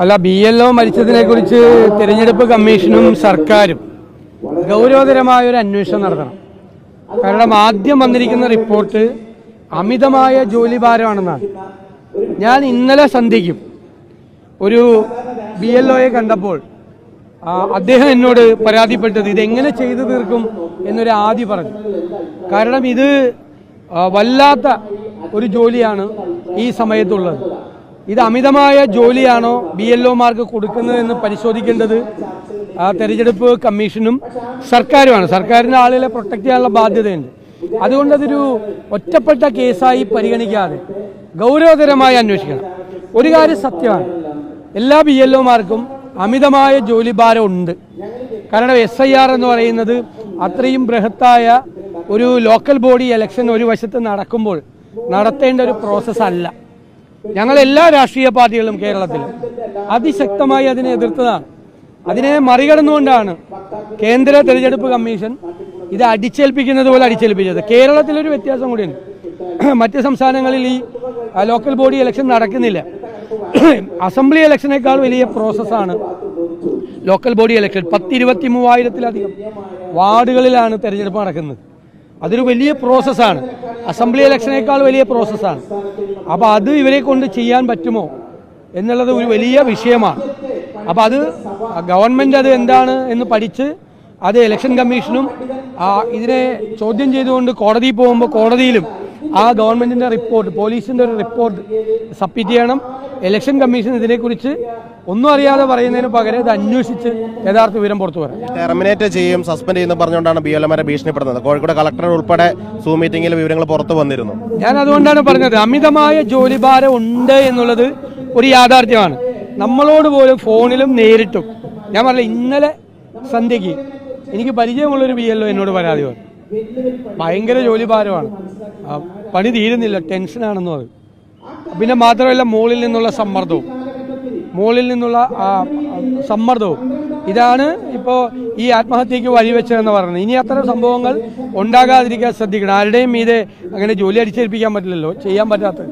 അല്ല B L O മരിച്ചതിനെ കുറിച്ച് തിരഞ്ഞെടുപ്പ് കമ്മീഷനും സർക്കാരും ഗൗരവതരമായ ഒരു അന്വേഷണം നടത്തണം. കാരണം ആദ്യം വന്നിരിക്കുന്ന റിപ്പോർട്ട് അമിതമായ ജോലിഭാരമാണെന്നാണ്. ഞാൻ ഇന്നലെ സന്ധ്യയ്ക്കും ഒരു ബി എൽ ഒയെ കണ്ടപ്പോൾ അദ്ദേഹം എന്നോട് പരാതിപ്പെട്ടത് ഇതെങ്ങനെ ചെയ്തു തീർക്കും എന്നൊരു ആദ്യ പറഞ്ഞു. കാരണം ഇത് വല്ലാത്ത ഒരു ജോലിയാണ് ഈ സമയത്തുള്ളത്. ഇത് അമിതമായ ജോലിയാണോ ബി എൽ ഒമാർക്ക് കൊടുക്കുന്നതെന്ന് പരിശോധിക്കേണ്ടത് ആ തെരഞ്ഞെടുപ്പ് കമ്മീഷനും സർക്കാരുമാണ്. സർക്കാരിന്റെ ആളുകളെ പ്രൊട്ടക്ട് ചെയ്യാനുള്ള ബാധ്യതയുണ്ട്. അതുകൊണ്ട് അതൊരു ഒറ്റപ്പെട്ട കേസായി പരിഗണിക്കാതെ ഗൗരവതരമായി അന്വേഷിക്കണം. ഒരു കാര്യം സത്യമാണ്. എല്ലാ ബി എൽ ഒമാർക്കും അമിതമായ ജോലിഭാരം ഉണ്ട് കാരണം എസ് ഐ ആർ എന്ന് പറയുന്നത് അത്രയും ബൃഹത്തായ ഒരു ലോക്കൽ ബോഡി ഇലക്ഷൻ ഒരു വശത്ത് നടക്കുമ്പോൾ നടത്തേണ്ട ഒരു പ്രോസസ്സല്ല ഞങ്ങൾ എല്ലാ രാഷ്ട്രീയ പാർട്ടികളും കേരളത്തിൽ അതിശക്തമായി അതിനെ എതിർത്തതാണ്. അതിനെ മറികടന്നുകൊണ്ടാണ് കേന്ദ്ര തെരഞ്ഞെടുപ്പ് കമ്മീഷൻ ഇത് അടിച്ചേൽപ്പിക്കുന്നത് പോലെ അടിച്ചേൽപ്പിച്ചത്. കേരളത്തിലൊരു വ്യത്യാസം കൂടിയുണ്ട്. മറ്റ് സംസ്ഥാനങ്ങളിൽ ഈ ലോക്കൽ ബോഡി ഇലക്ഷൻ നടക്കുന്നില്ല. അസംബ്ലി ഇലക്ഷനേക്കാൾ വലിയ പ്രോസസ്സാണ് ലോക്കൽ ബോഡി ഇലക്ഷൻ പത്തിരുപത്തി മൂവായിരത്തിലധികം വാർഡുകളിലാണ് തെരഞ്ഞെടുപ്പ് നടക്കുന്നത്. അതൊരു വലിയ പ്രോസസ്സാണ് അസംബ്ലി ഇലക്ഷനേക്കാൾ വലിയ പ്രോസസ്സാണ് അപ്പോൾ അത് ഇവരെ കൊണ്ട് ചെയ്യാൻ പറ്റുമോ എന്നുള്ളത് ഒരു വലിയ വിഷയമാണ്. അപ്പോൾ അത് ഗവൺമെന്റ് അത് എന്താണ് എന്ന് പഠിച്ച് അത് ഇലക്ഷൻ കമ്മീഷനും ഇതിനെ ചോദ്യം ചെയ്തുകൊണ്ട് കോടതിയിൽ പോകുമ്പോൾ കോടതിയിലും ആ ഗവൺമെന്റിന്റെ റിപ്പോർട്ട് പോലീസിന്റെ ഒരു റിപ്പോർട്ട് സബ്മിറ്റ് ചെയ്യണം. ഇലക്ഷൻ കമ്മീഷൻ ഇതിനെക്കുറിച്ച് ഒന്നും അറിയാതെ പറയുന്നതിന് പകരം ഇത് അന്വേഷിച്ച് യഥാർത്ഥ വിവരം പുറത്തു വരാം ടെർമിനേറ്റ് ചെയ്യും സസ്പെൻഡ് ചെയ്യുന്ന പറഞ്ഞുകൊണ്ടാണ് ബി എൽ എമാരെ ഭീഷണിപ്പെടുന്നത് കോഴിക്കോട് കളക്ടർ ഉൾപ്പെടെ സൂ മീറ്റിംഗിൽ വിവരങ്ങൾ പുറത്തു വന്നിരുന്നു. ഞാൻ അതുകൊണ്ടാണ് പറഞ്ഞത് അമിതമായ ജോലിഭാരം ഉണ്ട് എന്നുള്ളത് ഒരു യാഥാർത്ഥ്യമാണ്. നമ്മളോട് പോലും ഫോണിലും നേരിട്ടും ഞാൻ പറഞ്ഞ ഇന്നലെ സന്ധ്യയ്ക്ക് എനിക്ക് പരിചയമുള്ളൊരു ബി എൽ എന്നോട് പരാതി പറഞ്ഞു ഭയങ്കര ജോലി ഭാരമാണ് പണി തീരുന്നില്ല ടെൻഷനാണെന്ന് പറയും. പിന്നെ മാത്രമല്ല മുകളിൽ നിന്നുള്ള സമ്മർദ്ദവും. മുകളിൽ നിന്നുള്ള സമ്മർദ്ദവും. ഇതാണ് ഇപ്പോൾ ഈ ആത്മഹത്യക്ക് വഴിവെച്ചതെന്ന് പറയുന്നത്. ഇനി അത്തരം സംഭവങ്ങൾ ഉണ്ടാകാതിരിക്കാൻ ശ്രദ്ധിക്കണം. ആരുടെയും മീതെ അങ്ങനെ ജോലി അടിച്ചേൽപ്പിക്കാൻ പറ്റില്ലല്ലോ ചെയ്യാൻ പറ്റാത്തത്